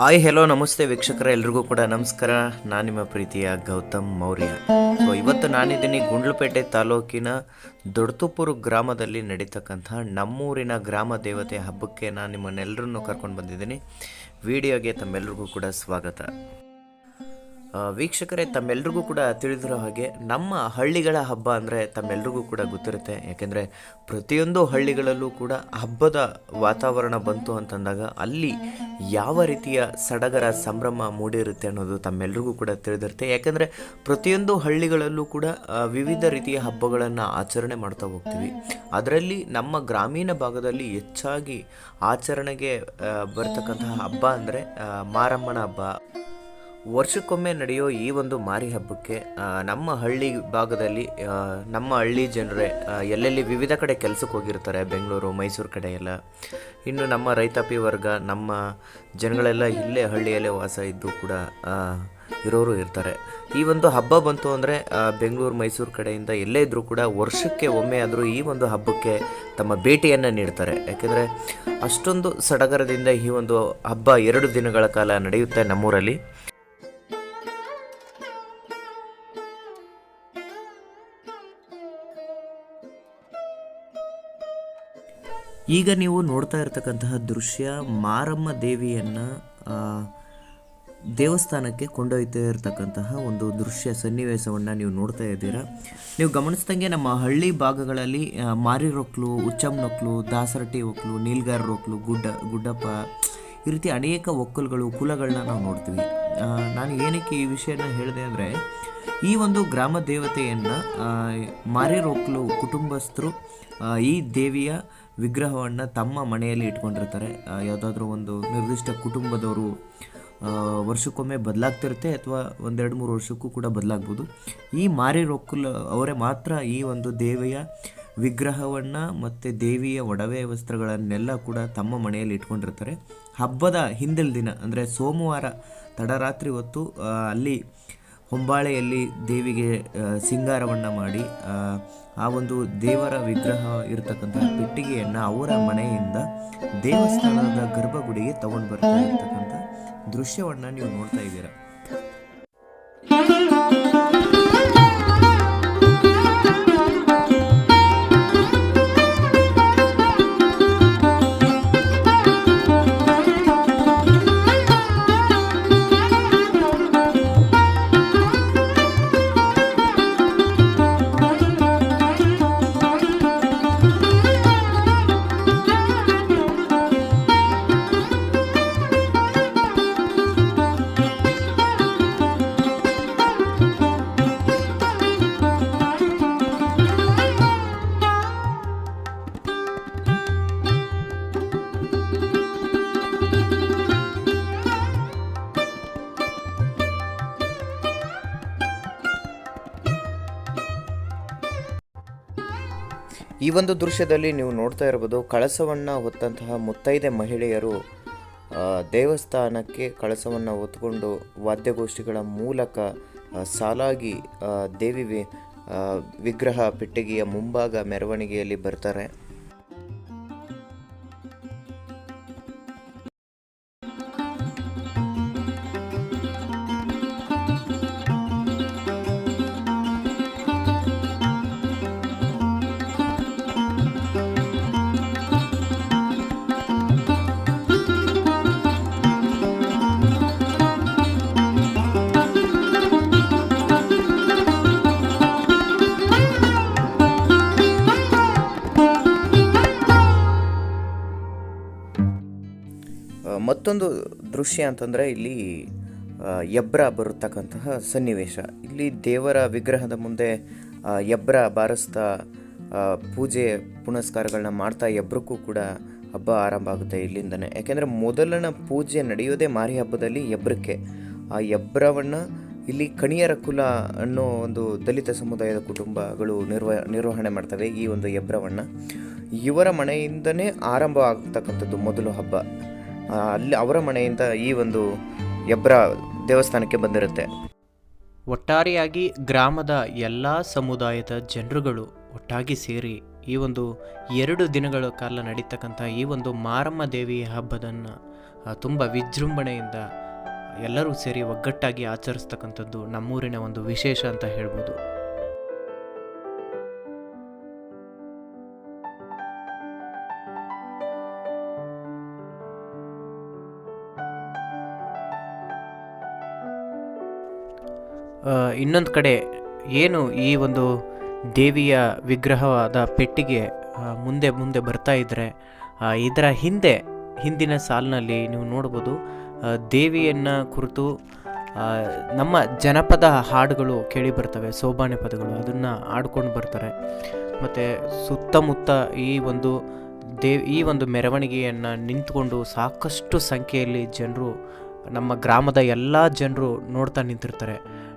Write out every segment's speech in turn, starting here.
Hi hello ನಮಸ್ತೆ ವೀಕ್ಷಕರ, ಎಲ್ರಿಗೂ ಕೂಡ ನಮಸ್ಕಾರ. ನಾನು ನಿಮ್ಮ ಪ್ರೀತಿಯ ಗೌತಮ್ ಮೌರ್ಯ. ಸೊ ಇವತ್ತು ನಾನಿದ್ದೀನಿ ಗುಂಡ್ಲುಪೇಟೆ ತಾಲೂಕಿನ ದೊಡ್ತುಪುರು ಗ್ರಾಮದಲ್ಲಿ ನಡೀತಕ್ಕಂಥ ನಮ್ಮೂರಿನ ಗ್ರಾಮ ದೇವತೆ ಹಬ್ಬಕ್ಕೆ ನಾನು ನಿಮ್ಮನ್ನೆಲ್ಲರನ್ನು ಕರ್ಕೊಂಡು ಬಂದಿದ್ದೀನಿ. ವಿಡಿಯೋಗೆ ತಮ್ಮೆಲ್ರಿಗೂ ಕೂಡ ಸ್ವಾಗತ. ವೀಕ್ಷಕರೇ, ತಮ್ಮೆಲ್ರಿಗೂ ಕೂಡ ತಿಳಿದಿರೋ ಹಾಗೆ ನಮ್ಮ ಹಳ್ಳಿಗಳ ಹಬ್ಬ ಅಂದರೆ ತಮ್ಮೆಲ್ರಿಗೂ ಕೂಡ ಗೊತ್ತಿರುತ್ತೆ. ಯಾಕೆಂದರೆ ಪ್ರತಿಯೊಂದು ಹಳ್ಳಿಗಳಲ್ಲೂ ಕೂಡ ಹಬ್ಬದ ವಾತಾವರಣ ಬಂತು ಅಂತಂದಾಗ ಅಲ್ಲಿ ಯಾವ ರೀತಿಯ ಸಡಗರ, ಸಂಭ್ರಮ ಮೂಡಿರುತ್ತೆ ಅನ್ನೋದು ತಮ್ಮೆಲ್ರಿಗೂ ಕೂಡ ತಿಳಿದಿರುತ್ತೆ. ಯಾಕೆಂದರೆ ಪ್ರತಿಯೊಂದು ಹಳ್ಳಿಗಳಲ್ಲೂ ಕೂಡ ವಿವಿಧ ರೀತಿಯ ಹಬ್ಬಗಳನ್ನು ಆಚರಣೆ ಮಾಡ್ತಾ ಹೋಗ್ತೀವಿ. ಅದರಲ್ಲಿ ನಮ್ಮ ಗ್ರಾಮೀಣ ಭಾಗದಲ್ಲಿ ಹೆಚ್ಚಾಗಿ ಆಚರಣೆಗೆ ಬರ್ತಕ್ಕಂತಹ ಹಬ್ಬ ಅಂದರೆ ಮಾರಮ್ಮನ ಹಬ್ಬ ವರ್ಷಕ್ಕೊಮ್ಮೆ ನಡೆಯೋ ಈ ಒಂದು ಮಾರಿ ಹಬ್ಬಕ್ಕೆ ನಮ್ಮ ಹಳ್ಳಿ ಭಾಗದಲ್ಲಿ ನಮ್ಮ ಹಳ್ಳಿ ಜನರೇ ಎಲ್ಲೆಲ್ಲಿ ವಿವಿಧ ಕಡೆ ಕೆಲಸಕ್ಕೆ ಹೋಗಿರ್ತಾರೆ, ಬೆಂಗಳೂರು, ಮೈಸೂರು ಕಡೆ ಎಲ್ಲ, ಇನ್ನು ನಮ್ಮ ರೈತಾಪಿ ವರ್ಗ, ನಮ್ಮ ಜನಗಳೆಲ್ಲ ಇಲ್ಲೇ ಹಳ್ಳಿಯಲ್ಲೇ ವಾಸ ಇದ್ದು ಕೂಡ ಇರೋರು ಇರ್ತಾರೆ. ಈ ಒಂದು ಹಬ್ಬ ಬಂತು ಅಂದರೆ ಬೆಂಗಳೂರು, ಮೈಸೂರು ಕಡೆಯಿಂದ ಎಲ್ಲೇ ಇದ್ದರೂ ಕೂಡ ವರ್ಷಕ್ಕೆ ಒಮ್ಮೆ ಆದರೂ ಈ ಒಂದು ಹಬ್ಬಕ್ಕೆ ತಮ್ಮ ಭೇಟಿಯನ್ನು ನೀಡ್ತಾರೆ. ಯಾಕೆಂದರೆ ಅಷ್ಟೊಂದು ಸಡಗರದಿಂದ ಈ ಒಂದು ಹಬ್ಬ ಎರಡು ದಿನಗಳ ಕಾಲ ನಡೆಯುತ್ತೆ ನಮ್ಮೂರಲ್ಲಿ. ಈಗ ನೀವು ನೋಡ್ತಾ ಇರತಕ್ಕಂತಹ ದೃಶ್ಯ ಮಾರಮ್ಮ ದೇವಿಯನ್ನು ದೇವಸ್ಥಾನಕ್ಕೆ ಕೊಂಡೊಯ್ತಾ ಇರತಕ್ಕಂತಹ ಒಂದು ದೃಶ್ಯ, ಸನ್ನಿವೇಶವನ್ನು ನೀವು ನೋಡ್ತಾ ಇದ್ದೀರಾ. ನೀವು ಗಮನಿಸ್ದಂಗೆ ನಮ್ಮ ಹಳ್ಳಿ ಭಾಗಗಳಲ್ಲಿ ಮಾರಿರೊಕ್ಲು ಮಾರಿ ರೊಕ್ಲು ಉಚ್ಚಮ್ಮನೊಕ್ಲು ದಾಸರಟ್ಟಿ ಒಕ್ಲು, ನೀಲ್ಗಾರ್ ರೊಕ್ಲು, ಗುಡ್ಡ, ಗುಡ್ಡಪ್ಪ, ಈ ರೀತಿ ಅನೇಕ ಒಕ್ಕಲುಗಳು ಕುಲಗಳನ್ನ ನಾವು ನೋಡ್ತೀವಿ. ನಾನು ಏನಕ್ಕೆ ಈ ವಿಷಯನ ಹೇಳಿದೆ ಅಂದರೆ, ಈ ಒಂದು ಗ್ರಾಮ ದೇವತೆಯನ್ನು ಮಾರಿ ರೊಕ್ಲು ಕುಟುಂಬಸ್ಥರು ಈ ದೇವಿಯ ವಿಗ್ರಹವನ್ನು ತಮ್ಮ ಮನೆಯಲ್ಲಿ ಇಟ್ಕೊಂಡಿರ್ತಾರೆ. ಯಾವುದಾದ್ರೂ ಒಂದು ನಿರ್ದಿಷ್ಟ ಕುಟುಂಬದವರು ವರ್ಷಕ್ಕೊಮ್ಮೆ ಬದಲಾಗ್ತಿರುತ್ತೆ ಅಥವಾ ಒಂದೆರಡು ಮೂರು ವರ್ಷಕ್ಕೂ ಕೂಡ ಬದಲಾಗ್ಬೋದು. ಈ ಮಾರಿ ರೊಕ್ಕುಲ್ ಅವರೇ ಮಾತ್ರ ಈ ಒಂದು ದೇವಿಯ ವಿಗ್ರಹವನ್ನು ಮತ್ತು ದೇವಿಯ ಒಡವೆ ವಸ್ತ್ರಗಳನ್ನೆಲ್ಲ ಕೂಡ ತಮ್ಮ ಮನೆಯಲ್ಲಿ ಇಟ್ಕೊಂಡಿರ್ತಾರೆ. ಹಬ್ಬದ ಹಿಂದಿನ ದಿನ, ಅಂದರೆ ಸೋಮವಾರ ತಡರಾತ್ರಿ ಹೊತ್ತು ಅಲ್ಲಿ ಹೊಂಬಾಳೆಯಲ್ಲಿ ದೇವಿಗೆ ಸಿಂಗಾರವನ್ನು ಮಾಡಿ, ಆ ಒಂದು ದೇವರ ವಿಗ್ರಹ ಇರತಕ್ಕಂತಹ ಪೆಟ್ಟಿಗೆಯನ್ನು ಅವರ ಮನೆಯಿಂದ ದೇವಸ್ಥಾನದ ಗರ್ಭಗುಡಿಗೆ ತಗೊಂಡು ಬರ್ತಾ ಇರ್ತಕ್ಕಂಥ ದೃಶ್ಯವನ್ನು ನೀವು ನೋಡ್ತಾ ಇದ್ದೀರಾ. ಈ ಒಂದು ದೃಶ್ಯದಲ್ಲಿ ನೀವು ನೋಡ್ತಾ ಇರ್ಬೋದು, ಕಳಸವನ್ನು ಹೊತ್ತಂತಹ ಮುತ್ತೈದೆ ಮಹಿಳೆಯರು ದೇವಸ್ಥಾನಕ್ಕೆ ಕಳಸವನ್ನು ಹೊತ್ಕೊಂಡು ವಾದ್ಯಗೋಷ್ಠಿಗಳ ಮೂಲಕ ಸಾಲಾಗಿ ದೇವಿ ವಿಗ್ರಹ, ಪೆಟ್ಟಿಗೆಯ ಮುಂಭಾಗ, ಮೆರವಣಿಗೆಯಲ್ಲಿ ಬರ್ತಾರೆ. ಮತ್ತೊಂದು ದೃಶ್ಯ ಅಂತಂದರೆ ಇಲ್ಲಿ ಎಬ್ರ ಬರತಕ್ಕಂತಹ ಸನ್ನಿವೇಶ. ಇಲ್ಲಿ ದೇವರ ವಿಗ್ರಹದ ಮುಂದೆ ಎಬ್ರ ಬಾರಿಸ್ತಾ ಪೂಜೆ ಪುನಸ್ಕಾರಗಳನ್ನ ಮಾಡ್ತಾ ಎಬ್ರಕ್ಕೂ ಕೂಡ ಹಬ್ಬ ಆರಂಭ ಆಗುತ್ತೆ ಇಲ್ಲಿಂದನೇ. ಯಾಕೆಂದರೆ ಮೊದಲನ ಪೂಜೆ ನಡೆಯೋದೇ ಮಾರಿ ಹಬ್ಬದಲ್ಲಿ ಎಬ್ರಕ್ಕೆ. ಆ ಎಬ್ರವನ್ನು ಇಲ್ಲಿ ಕಣಿಯರ ಕುಲ ಅನ್ನೋ ಒಂದು ದಲಿತ ಸಮುದಾಯದ ಕುಟುಂಬಗಳು ನಿರ್ವ, ನಿರ್ವಹಣೆ ಮಾಡ್ತವೆ ಈ ಒಂದು ಎಬ್ರವನ್ನು. ಇವರ ಮನೆಯಿಂದನೇ ಆರಂಭ ಆಗ್ತಕ್ಕಂಥದ್ದು ಮೊದಲು ಹಬ್ಬ. ಅಲ್ಲಿ ಅವರ ಮನೆಯಿಂದ ಈ ಒಂದು ಎಬ್ರ ದೇವಸ್ಥಾನಕ್ಕೆ ಬಂದಿರುತ್ತೆ. ಒಟ್ಟಾರೆಯಾಗಿ ಗ್ರಾಮದ ಎಲ್ಲ ಸಮುದಾಯದ ಜನರುಗಳು ಒಟ್ಟಾಗಿ ಸೇರಿ ಈ ಒಂದು ಎರಡು ದಿನಗಳ ಕಾಲ ನಡೀತಕ್ಕಂಥ ಈ ಒಂದು ಮಾರಮ್ಮ ದೇವಿ ಹಬ್ಬದನ್ನು ತುಂಬ ವಿಜೃಂಭಣೆಯಿಂದ ಎಲ್ಲರೂ ಸೇರಿ ಒಗ್ಗಟ್ಟಾಗಿ ಆಚರಿಸ್ತಕ್ಕಂಥದ್ದು ನಮ್ಮೂರಿನ ಒಂದು ವಿಶೇಷ ಅಂತ ಹೇಳ್ಬೋದು. ಇನ್ನೊಂದು ಕಡೆ ಏನು ಈ ಒಂದು ದೇವಿಯ ವಿಗ್ರಹವಾದ ಪೆಟ್ಟಿಗೆ ಮುಂದೆ ಮುಂದೆ ಬರ್ತಾ ಇದ್ದರೆ ಇದರ ಹಿಂದೆ, ಹಿಂದಿನ ಸಾಲಿನಲ್ಲಿ ನೀವು ನೋಡ್ಬೋದು ದೇವಿಯನ್ನು ಕುರಿತು ನಮ್ಮ ಜನಪದ ಹಾಡುಗಳು ಕೇಳಿ ಬರ್ತವೆ, ಸೋಬಾನೆ ಪದಗಳು, ಅದನ್ನು ಆಡ್ಕೊಂಡು ಬರ್ತಾರೆ. ಮತ್ತು ಸುತ್ತಮುತ್ತ ಈ ಒಂದು ದೇ ಈ ಒಂದು ಮೆರವಣಿಗೆಯನ್ನು ನಿಂತ್ಕೊಂಡು ಸಾಕಷ್ಟು ಸಂಖ್ಯೆಯಲ್ಲಿ ಜನರು, ನಮ್ಮ ಗ್ರಾಮದ ಎಲ್ಲ ಜನರು ನೋಡ್ತಾ ನಿಂತಿರ್ತಾರೆ.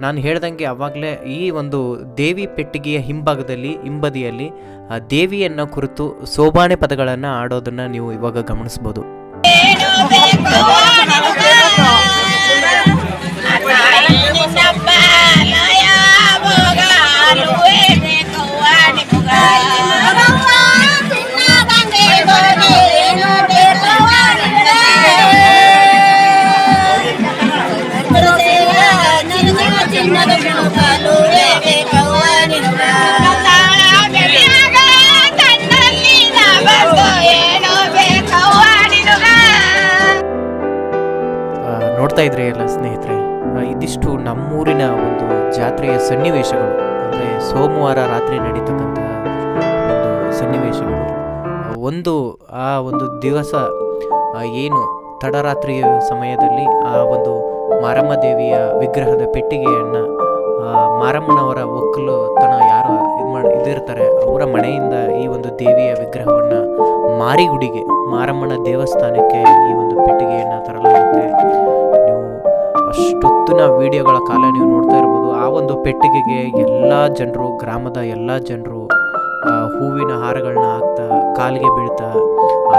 ನಾನು ಹೇಳ್ದಂಗೆ ಅವಾಗಲೇ ಈ ಒಂದು ದೇವಿ ಪೆಟ್ಟಿಗೆಯ ಹಿಂಭಾಗದಲ್ಲಿ, ಹಿಂಬದಿಯಲ್ಲಿ, ಆ, ದೇವಿಯನ್ನು ಕುರಿತು ಸೋಬಾನೆ ಪದಗಳನ್ನು ಆಡೋದನ್ನು ನೀವು ಇವಾಗ ಗಮನಿಸ್ಬೋದು. ಇದ್ರಿ ಎಲ್ಲ ಸ್ನೇಹಿತರೆ ಇದಿಷ್ಟು ನಮ್ಮೂರಿನ ಒಂದು ಜಾತ್ರೆಯ ಸನ್ನಿವೇಶಗಳು. ಅಂದರೆ ಸೋಮವಾರ ರಾತ್ರಿ ನಡೀತಕ್ಕಂತಹ ಒಂದು ಸನ್ನಿವೇಶಗಳು. ಒಂದು, ಆ ಒಂದು ದಿವಸ ಏನು ತಡರಾತ್ರಿಯ ಸಮಯದಲ್ಲಿ ಆ ಒಂದು ಮಾರಮ್ಮ ದೇವಿಯ ವಿಗ್ರಹದ ಪೆಟ್ಟಿಗೆಯನ್ನು ಮಾರಮ್ಮನವರ ಒಕ್ಕಲುತನ ಯಾರು ಇದು ಮಾಡಿ, ಇದಿರ್ತಾರೆ, ಅವರ ಮನೆಯಿಂದ ಈ ಒಂದು ದೇವಿಯ ವಿಗ್ರಹವನ್ನು ಮಾರಿಗುಡಿಗೆ, ಮಾರಮ್ಮನ ದೇವಸ್ಥಾನಕ್ಕೆ ಈ ಒಂದು ಪೆಟ್ಟಿಗೆಯನ್ನು ತರಲಾಗುತ್ತೆ. ಅಷ್ಟೊತ್ತಿನ ವಿಡಿಯೋಗಳ ಕಾಲ ನೀವು ನೋಡ್ತಾ ಇರ್ಬೋದು. ಆ ಒಂದು ಪೆಟ್ಟಿಗೆಗೆ ಎಲ್ಲ ಜನರು, ಗ್ರಾಮದ ಎಲ್ಲ ಜನರು ಹೂವಿನ ಹಾರಗಳನ್ನ ಹಾಕ್ತಾ, ಕಾಲಿಗೆ ಬೀಳ್ತಾ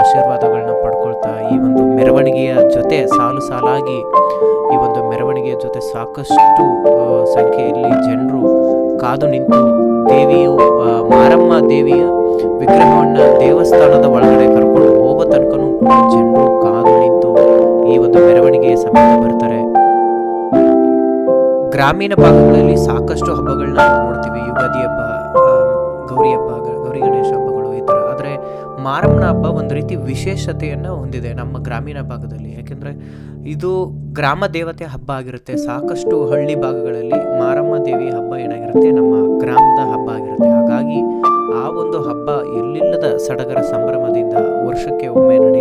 ಆಶೀರ್ವಾದಗಳನ್ನ ಪಡ್ಕೊಳ್ತಾ ಈ ಒಂದು ಮೆರವಣಿಗೆಯ ಜೊತೆ ಸಾಲು ಸಾಲಾಗಿ ಈ ಒಂದು ಮೆರವಣಿಗೆಯ ಜೊತೆ ಸಾಕಷ್ಟು ಸಂಖ್ಯೆಯಲ್ಲಿ ಜನರು ಕಾದು ನಿಂತು ದೇವಿಯು ಮಾರಮ್ಮ ದೇವಿಯ ವಿಗ್ರಹವನ್ನು ದೇವಸ್ಥಾನದ ಒಳಗಡೆ ಕರ್ಕೊಂಡು ಹೋಗೋ ತನಕನೂ ಜನರು ಕಾದು ನಿಂತು ಈ ಒಂದು ಮೆರವಣಿಗೆಯ ಸಮಯ ಬರ್ತಾರೆ. ಗ್ರಾಮೀಣ ಭಾಗಗಳಲ್ಲಿ ಸಾಕಷ್ಟು ಹಬ್ಬಗಳನ್ನ ನೋಡ್ತೀವಿ. ಯುಗಾದಿ ಹಬ್ಬ ಗೌರಿ ಹಬ್ಬ ಗೌರಿ ಗಣೇಶ ಹಬ್ಬಗಳು ಈ ಥರ. ಆದರೆ ಮಾರಮ್ಮನ ಹಬ್ಬ ಒಂದು ರೀತಿ ವಿಶೇಷತೆಯನ್ನು ಹೊಂದಿದೆ ನಮ್ಮ ಗ್ರಾಮೀಣ ಭಾಗದಲ್ಲಿ. ಯಾಕೆಂದರೆ ಇದು ಗ್ರಾಮ ದೇವತೆ ಹಬ್ಬ ಆಗಿರುತ್ತೆ. ಸಾಕಷ್ಟು ಹಳ್ಳಿ ಭಾಗಗಳಲ್ಲಿ ಮಾರಮ್ಮ ದೇವಿ ಹಬ್ಬ ಏನಾಗಿರುತ್ತೆ? ನಮ್ಮ ಗ್ರಾಮದ ಹಬ್ಬ ಆಗಿರುತ್ತೆ. ಹಾಗಾಗಿ ಆ ಒಂದು ಹಬ್ಬ ಎಲ್ಲಿಲ್ಲದ ಸಡಗರ ಸಂಭ್ರಮದಿಂದ ವರ್ಷಕ್ಕೆ ಒಮ್ಮೆ ನಡೆಯುತ್ತಾ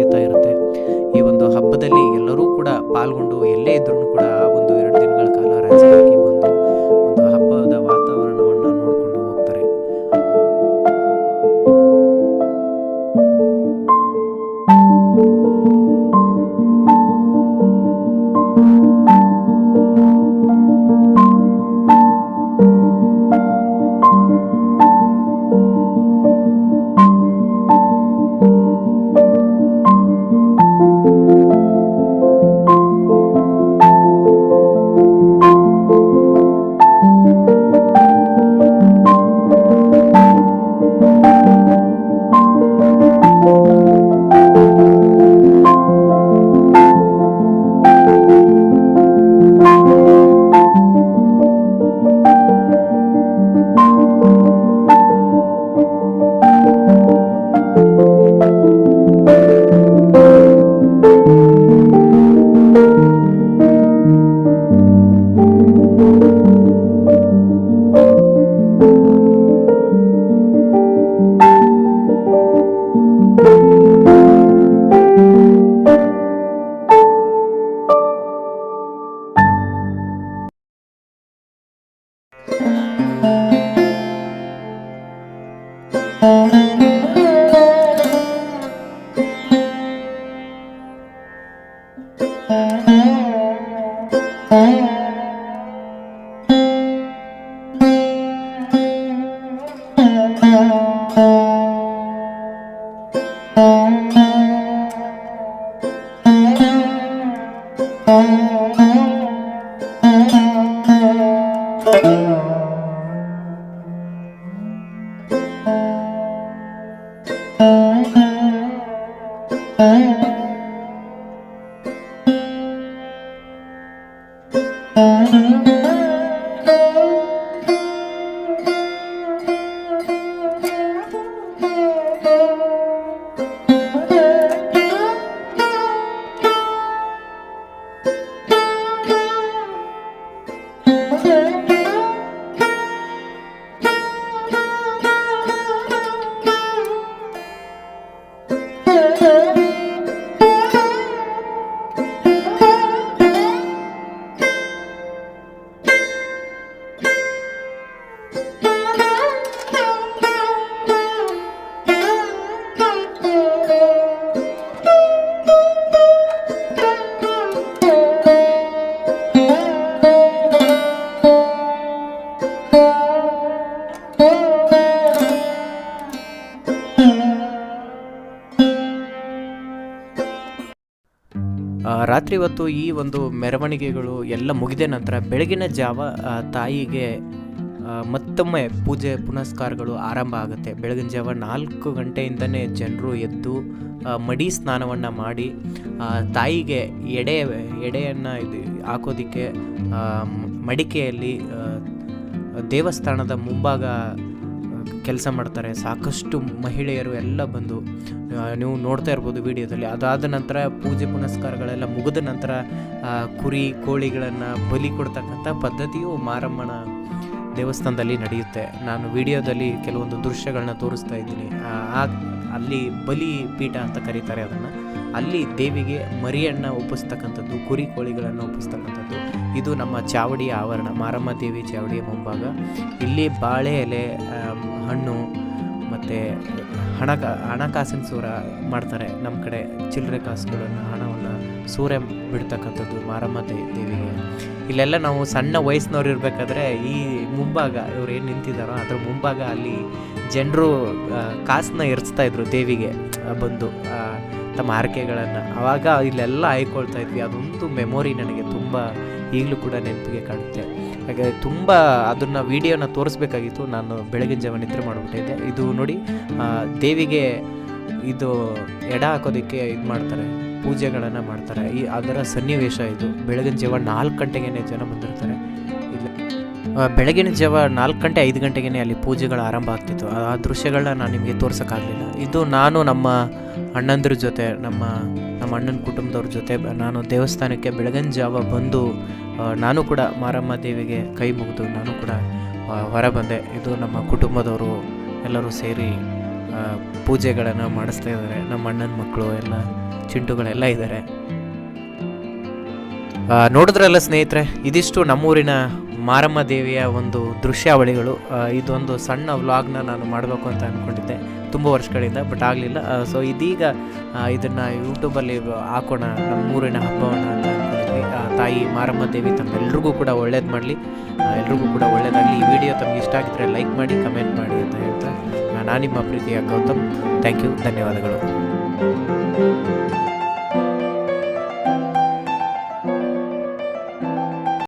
ರಾತ್ರಿ ಹೊತ್ತು ಈ ಒಂದು ಮೆರವಣಿಗೆಗಳು ಎಲ್ಲ ಮುಗಿದ ನಂತರ ಬೆಳಗಿನ ಜಾವ ತಾಯಿಗೆ ಮತ್ತೊಮ್ಮೆ ಪೂಜೆ ಪುನಸ್ಕಾರಗಳು ಆರಂಭ ಆಗುತ್ತೆ. ಬೆಳಗಿನ ಜಾವ ನಾಲ್ಕು ಗಂಟೆಯಿಂದನೇ ಜನರು ಎದ್ದು ಮಡಿ ಸ್ನಾನವನ್ನು ಮಾಡಿ ತಾಯಿಗೆ ಎಡೆ, ಎಡೆಯನ್ನು ಇದು ಹಾಕೋದಕ್ಕೆ ಮಡಿಕೆಯಲ್ಲಿ ದೇವಸ್ಥಾನದ ಮುಂಭಾಗ ಕೆಲಸ ಮಾಡ್ತಾರೆ. ಸಾಕಷ್ಟು ಮಹಿಳೆಯರು ಎಲ್ಲ ಬಂದು ನೀವು ನೋಡ್ತಾ ಇರ್ಬೋದು ವಿಡಿಯೋದಲ್ಲಿ. ಅದಾದ ನಂತರ ಪೂಜೆ ಪುನಸ್ಕಾರಗಳೆಲ್ಲ ಮುಗಿದ ನಂತರ ಕುರಿ ಕೋಳಿಗಳನ್ನು ಬಲಿ ಕೊಡ್ತಕ್ಕಂಥ ಪದ್ಧತಿಯು ಮಾರಮ್ಮನ ದೇವಸ್ಥಾನದಲ್ಲಿ ನಡೆಯುತ್ತೆ. ನಾನು ವಿಡಿಯೋದಲ್ಲಿ ಕೆಲವೊಂದು ದೃಶ್ಯಗಳನ್ನ ತೋರಿಸ್ತಾ ಇದ್ದೀನಿ. ಅಲ್ಲಿ ಬಲಿ ಪೀಠ ಅಂತ ಕರೀತಾರೆ ಅದನ್ನು. ಅಲ್ಲಿ ದೇವಿಗೆ ಮರಿಯನ್ನು ಒಪ್ಪಿಸ್ತಕ್ಕಂಥದ್ದು, ಕುರಿ ಕೋಳಿಗಳನ್ನು ಒಪ್ಪಿಸ್ತಕ್ಕಂಥದ್ದು. ಇದು ನಮ್ಮ ಚಾವಡಿಯ ಆವರಣ, ಮಾರಮ್ಮ ದೇವಿ ಚಾವಡಿಯ ಮುಂಭಾಗ. ಇಲ್ಲಿ ಬಾಳೆ ಎಲೆ ಹಣ್ಣು ಮತ್ತು ಹಣ ಹಣಕಾಸಿನ ಸೂರ ಮಾಡ್ತಾರೆ ನಮ್ಮ ಕಡೆ ಚಿಲ್ಲರೆ ಕಾಸುಗಳನ್ನು, ಹಣವನ್ನು ಸೂರ್ಯ ಬಿಡ್ತಕ್ಕಂಥದ್ದು ಮಾರಮ್ಮ ದೇವಿಗೆ. ಇಲ್ಲೆಲ್ಲ ನಾವು ಸಣ್ಣ ವಯಸ್ಸಿನವ್ರು ಇರಬೇಕಾದ್ರೆ ಈ ಮುಂಭಾಗ ಇವ್ರು ಏನು ನಿಂತಿದ್ದಾರೋ ಅದ್ರ ಮುಂಭಾಗ ಅಲ್ಲಿ ಜನರು ಕಾಸನ್ನ ಎರಿಸ್ತಾ ಇದ್ರು ದೇವಿಗೆ ಬಂದು ತಮ್ಮ ಆರಕೆಗಳನ್ನು ಆವಾಗ ಇಲ್ಲೆಲ್ಲ ಆಯ್ಕೊಳ್ತಾ ಇದ್ವಿ. ಅದೊಂದು ಮೆಮೊರಿ ನನಗೆ ತುಂಬ ಈಗಲೂ ಕೂಡ ನೆನಪಿಗೆ ಕಾಣುತ್ತೆ. ಹಾಗೆ ತುಂಬ ಅದನ್ನು ವೀಡಿಯೋನ ತೋರಿಸ್ಬೇಕಾಗಿತ್ತು. ನಾನು ಬೆಳಗಿನ ಜಾವ ನಿದ್ರೆ ಮಾಡಿಬಿಟ್ಟಿದ್ದೆ ಇದು. ನೋಡಿ ದೇವಿಗೆ ಇದು ಎಡ ಹಾಕೋದಕ್ಕೆ ಇದು ಮಾಡ್ತಾರೆ, ಪೂಜೆಗಳನ್ನು ಮಾಡ್ತಾರೆ. ಈ ಅದರ ಸನ್ನಿವೇಶ ಇದು. ಬೆಳಗಿನ ಜಾವ ನಾಲ್ಕು ಗಂಟೆಗೆ ಜನ ಬಂದಿರ್ತಾರೆ. ಬೆಳಗಿನ ಜಾವ ನಾಲ್ಕು ಗಂಟೆ ಐದು ಗಂಟೆಗೇ ಅಲ್ಲಿ ಪೂಜೆಗಳು ಆರಂಭ ಆಗ್ತಿತ್ತು. ಆ ದೃಶ್ಯಗಳನ್ನ ನಾನು ನಿಮಗೆ ತೋರ್ಸೋಕ್ಕಾಗಲಿಲ್ಲ. ಇದು ನಾನು ನಮ್ಮ ಅಣ್ಣಂದ್ರ ಜೊತೆ, ನಮ್ಮ ನಮ್ಮ ಅಣ್ಣನ ಕುಟುಂಬದವ್ರ ಜೊತೆ ನಾನು ದೇವಸ್ಥಾನಕ್ಕೆ ಬೆಳಗಿನ ಜಾವ ಬಂದು ನಾನು ಕೂಡ ಮಾರಮ್ಮ ದೇವಿಗೆ ಕೈ ಮುಗಿದು ನಾನು ಕೂಡ ಹೊರ ಬಂದೆ ಇದು ನಮ್ಮ ಕುಟುಂಬದವರು ಎಲ್ಲರೂ ಸೇರಿ ಪೂಜೆಗಳನ್ನು ಮಾಡಿಸ್ತಾ ಇದ್ದಾರೆ. ನಮ್ಮ ಅಣ್ಣನ ಮಕ್ಕಳು ಎಲ್ಲ, ಚಿಂಟುಗಳೆಲ್ಲ ಇದ್ದಾರೆ. ನೋಡಿದ್ರಲ್ಲ ಸ್ನೇಹಿತರೆ, ಇದಿಷ್ಟು ನಮ್ಮೂರಿನ ಮಾರಮ್ಮ ದೇವಿಯ ಒಂದು ದೃಶ್ಯಾವಳಿಗಳು ಇದೊಂದು ಸಣ್ಣ ವ್ಲಾಗ್ನ ನಾನು ಮಾಡಬೇಕು ಅಂತ ಅಂದ್ಕೊಂಡಿದ್ದೆ ತುಂಬ ವರ್ಷಗಳಿಂದ, ಬಟ್ ಆಗಲಿಲ್ಲ. ಸೊ ಇದೀಗ ಇದನ್ನು ಯೂಟ್ಯೂಬಲ್ಲಿ ಹಾಕೋಣ, ನಮ್ಮ ಊರಿನ ಹಬ್ಬವನ್ನು ಅಂತ ಅಂದ್ಕೊಂಡಿದ್ವಿ ತಾಯಿ ಮಾರಮ್ಮ ದೇವಿ ತಮ್ಮೆಲ್ರಿಗೂ ಕೂಡ ಒಳ್ಳೇದು ಮಾಡಲಿ. ಎಲ್ರಿಗೂ ಕೂಡ ಒಳ್ಳೇದಾಗಲಿ. ಈ ವಿಡಿಯೋ ತಮಗೆ ಇಷ್ಟ ಆಗಿದ್ರೆ ಲೈಕ್ ಮಾಡಿ, ಕಮೆಂಟ್ ಮಾಡಿ ಅಂತ ಹೇಳ್ತಾ ನಾನು ನಿಮ್ಮ ಪ್ರೀತಿಯ ಗೌತಮ್. Thank you. ಧನ್ಯವಾದಗಳು.